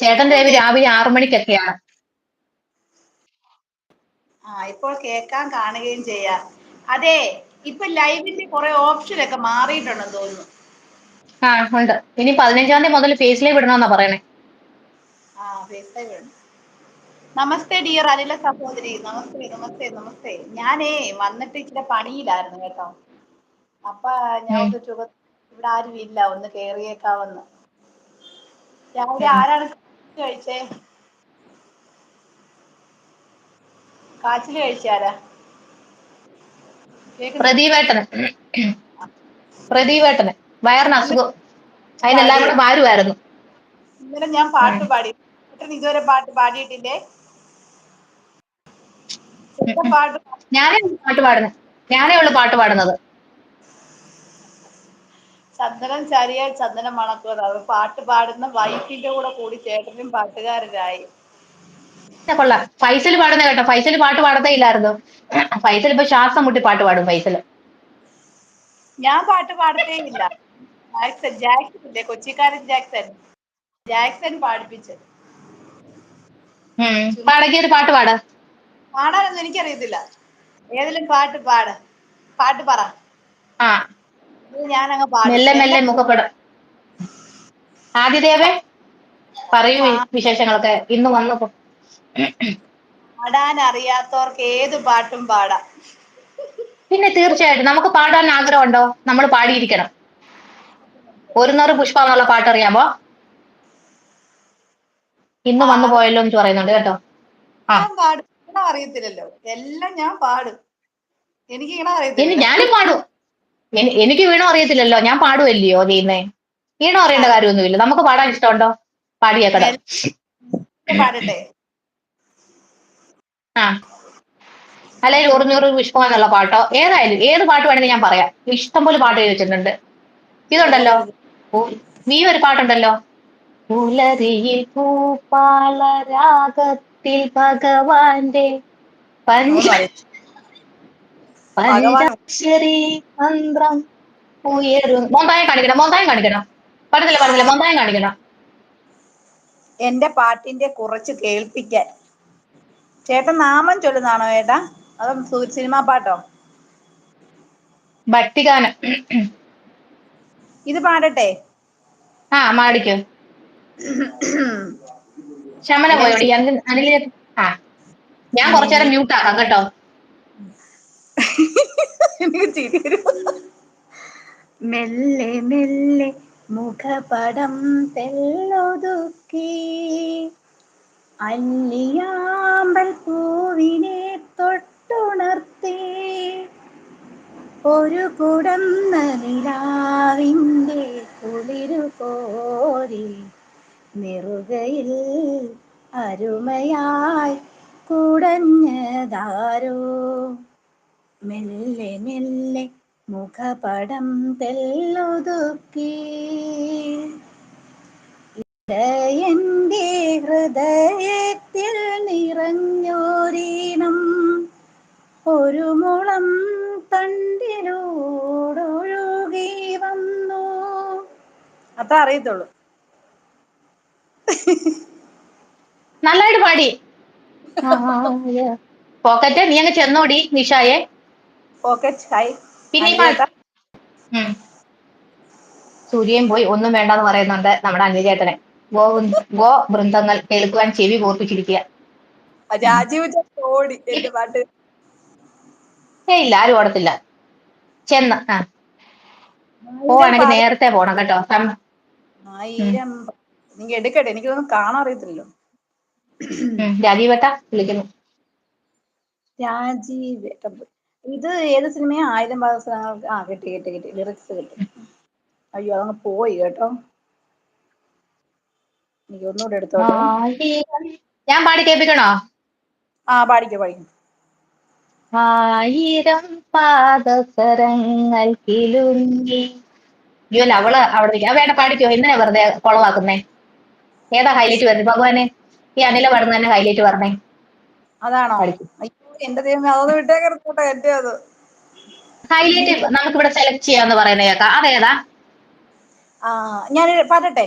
ചേട്ടൻ ഇപ്പോൾ രാവിലെ ആറു മണിക്കൊക്കെയാണ്. ആ ഇപ്പോൾ കേൾക്കാൻ കാണുകയും ചെയ്യാം. അതെ ഇപ്പൊ ലൈവിന്റെ കുറെ ഓപ്ഷൻ ഒക്കെ മാറിയിട്ടുണ്ടെന്ന് തോന്നുന്നു. ആ ഉണ്ട്. ഇനി പതിനഞ്ചാം തീയതി മുതൽ ഫേസ് ലൈവ് ഇടണമെന്നാ പറയണേ. ആ ഫേസ് ലൈവ് ഉണ്ട് നമസ്തേ ഡിയർ അനില സഹോദരി. നമസ്തേ നമസ്തേ നമസ്തേ. ഞാനേ വന്നിട്ട് ഇച്ചിരി പണിയിലായിരുന്നു കേട്ടോ. അപ്പൊ ഞാൻ ഇവിടെ ആരും ഇല്ല ഒന്ന് കേറിയേക്കാവെന്ന്. രാവിലെ. ആരാണ് കഴിച്ചേ? കാച്ചിൽ കഴിച്ചാരാ പ്രദീപേട്ടന്. പ്രദീപേട്ടന്. വയറിന് അസുഖം. അതിനെല്ലാം കൂടെ വാരുമായിരുന്നു ഇന്നലെ ഞാൻ പാട്ട് പാടി. ഇതുവരെ പാട്ട് പാടിയിട്ടില്ലേ? ഞാനേ പാട്ട് പാടുന്നത് ഞാനേ ഉള്ളു പാട്ട് പാടുന്നത്. ചന്ദനം ചാരിയാൽ ചന്ദനം മണക്കുന്നത് അവർ പാട്ട് പാടുന്ന വൈഫിന്റെ കൂടെ കൂടി ചേട്ടനും പാട്ടുകാരനായി. കൊള്ളാം. ഫൈസൽ പാടുന്ന കേട്ടോ. ഫൈസൽ പാട്ട് പാടത്തേ ഇല്ലായിരുന്നു. ഫൈസൽ ഇപ്പൊ ശ്വാസം മുട്ടി പാട്ട് പാടും ഫൈസൽ ഞാൻ പാട്ട് പാടത്തേ ഇല്ല. ജാക്സൺ ജാക്സൺ ഇല്ലേ? കൊച്ചിക്കാരൻ ജാക്സൺ. ജാക്സൺ പാടിപ്പിച്ചത്. ഉം. പാടകി ഒരു പാട്ട് പാട. പാടാനൊന്നും എനിക്കറിയത്തില്ല. ഏതെങ്കിലും പാട്ട് പാട്. പാട്ട് പറ. ആ. പാടും മെല്ലെ മെല്ലെ മുഖപ്പെടും പറയൂ വിശേഷങ്ങളൊക്കെ. ഇന്ന് വന്നപ്പോ പാടാൻ അറിയാത്തവർക്ക് ഏത് പാട്ടും പാടാം. പിന്നെ തീർച്ചയായിട്ടും നമുക്ക് പാടാൻ ആഗ്രഹമുണ്ടോ? നമ്മൾ പാടിയിരിക്കണം. ഒരു നൂറ് പുഷ്പ എന്നുള്ള പാട്ട് അറിയാമോ ഇന്ന് വന്നു പോയല്ലോ എന്ന് പറയുന്നുണ്ട് കേട്ടോ. ആ. ഞാൻ പാടും. ഇങ്ങനെ അറിയത്തില്ലല്ലോ. എല്ലാം ഞാൻ പാടും. എനിക്ക് ഇങ്ങനെ ഇനി ഞാനും പാടും. എനിക്ക് വീണോ അറിയത്തില്ലല്ലോ. ഞാൻ പാടുമല്ലയോ ചെയ്യുന്നേ വീണോ അറിയേണ്ട കാര്യമൊന്നുമില്ല. നമുക്ക് പാടാൻ ഇഷ്ടമുണ്ടോ? പാടിയേക്കട. ആ. അല്ലെങ്കിൽ നൂറ് പുഷ്പം എന്നുള്ള പാട്ടോ? ഏതായാലും ഏത് പാട്ട് വേണമെങ്കിൽ ഞാൻ പറയാം. ഇഷ്ടം പോലെ പാട്ട് എഴുതി വെച്ചിട്ടുണ്ട്. ഇതുണ്ടല്ലോ. നീ ഒരു പാട്ടുണ്ടല്ലോ. പുലരിയിൽ പൂപ്പാള രാഗത്തിൽ ഭഗവാന്റെ പഞ്ച പഞ്ചാക്ഷരി മന്ത്രം ഉയരും മോന്തായം കാണിക്കണം? മോന്തായം കാണിക്കണം? പറ്റത്തില്ല പറ്റത്തില്ല മോന്തായം കാണിക്കണം? എന്റെ പാട്ടിന്റെ കുറച്ച് കേൾപ്പിക്കാൻ. ചേട്ടൻ നാമം ചൊല്ലുന്നാണോ ഏട്ടാ? അതോ സിനിമ പാട്ടോ? ഭക്തിഗാനം. ഇത് പാടട്ടെ. ആ മാടിക്കോ ശമന പോയോടി അനിലിനെ ആ. ഞാൻ കുറച്ചേരം മ്യൂട്ട് ആക്കാം കേട്ടോ. എനിക്ക് മെല്ലെ മെല്ലെ മുഖപടം തെല്ലൊതുക്കി. അല്ലിയാമ്പൽ പൂവിനെ തൊട്ടുണർത്തി. ഒരു കുടന്ന കുളിരു കോരി നെറുകയിൽ അരുമയായി കുടഞ്ഞതാരോ? മെല്ലെ മെല്ലെ മുഖപടം തെല്ലൊതുക്കി. എന്റെ ഹൃദയത്തിൽ നിറഞ്ഞോരീണം ഒരു മുളം തണ്ടിലൂടൊഴുകി വന്നു. അത്ര അറിയത്തുള്ളൂ. നല്ലതായിട്ട് പാടി. പോക്കറ്റ് നീ അങ്ങ് ചെന്നോടി നിഷായെ. പോക്കറ്റ് ഹൈ പിന്നെ. സൂര്യൻ പോയി ഒന്നും വേണ്ടെന്ന് പറയുന്നുണ്ട് നമ്മുടെ അനുചേട്ടനെ ഗോ ഗോ വൃന്ദങ്ങൾ കേൾക്കുവാൻ ചെവി കോർപ്പിച്ചിരിക്കുക. രാജീവ് ഓടി എന്റെ പാട്ട്. ഏ ഇല്ല ആരും ഓടത്തില്ല. ചെന്ന് ആ. പോവാണെങ്കിൽ നേരത്തെ പോണം കേട്ടോ. ആയിരം നീ എടുക്കട്ടെ എനിക്കൊന്നും ഉം, രാജീവട്ട വിളിക്കുന്നു. രാജീവ് ഏട്ടൻ. ഇത് ഏത് സിനിമയാ? ആയിരം പാദസരങ്ങൾക്ക് ആ കിട്ടി കിട്ടി കിട്ടി. ലിറിക്സ് കിട്ടി. അയ്യോ അതങ്ങ് പോയി കേട്ടോ. എനിക്ക് ഒന്നുകൂടെ എടുത്തോ ഞാൻ പാടി കേൾപ്പിക്കണോ? ആ പാടിക്കോ പാടിക്കും. ആയിരം പാദസരങ്ങൾ കിലുങ്ങി. അയ്യോ അവൾ അവിടെ നിൽക്കുക വേണ്ട പാടിക്കോ. എന്തിനാ വെറുതെ കുളവാക്കുന്നേ? ഏതാ ഹൈലൈറ്റ് വരുന്നത്? ഭഗവാനെ ഈ അനില പാടുന്ന തന്നെ ഹൈലൈറ്റ് പറഞ്ഞേ അതാണോ? അയ്യോ. എന്റെ ദൈവമേ അതൊന്ന് വിട്ടേക്കെടുത്തോട്ടെ എന്റെ അത്. ഹൈലൈറ്റ് നമുക്ക് ഇവിടെ സെലക്ട് ചെയ്യാന്ന് പറയുന്ന കേക്കാം അതേതാ? ആ ഞാൻ പാടട്ടെ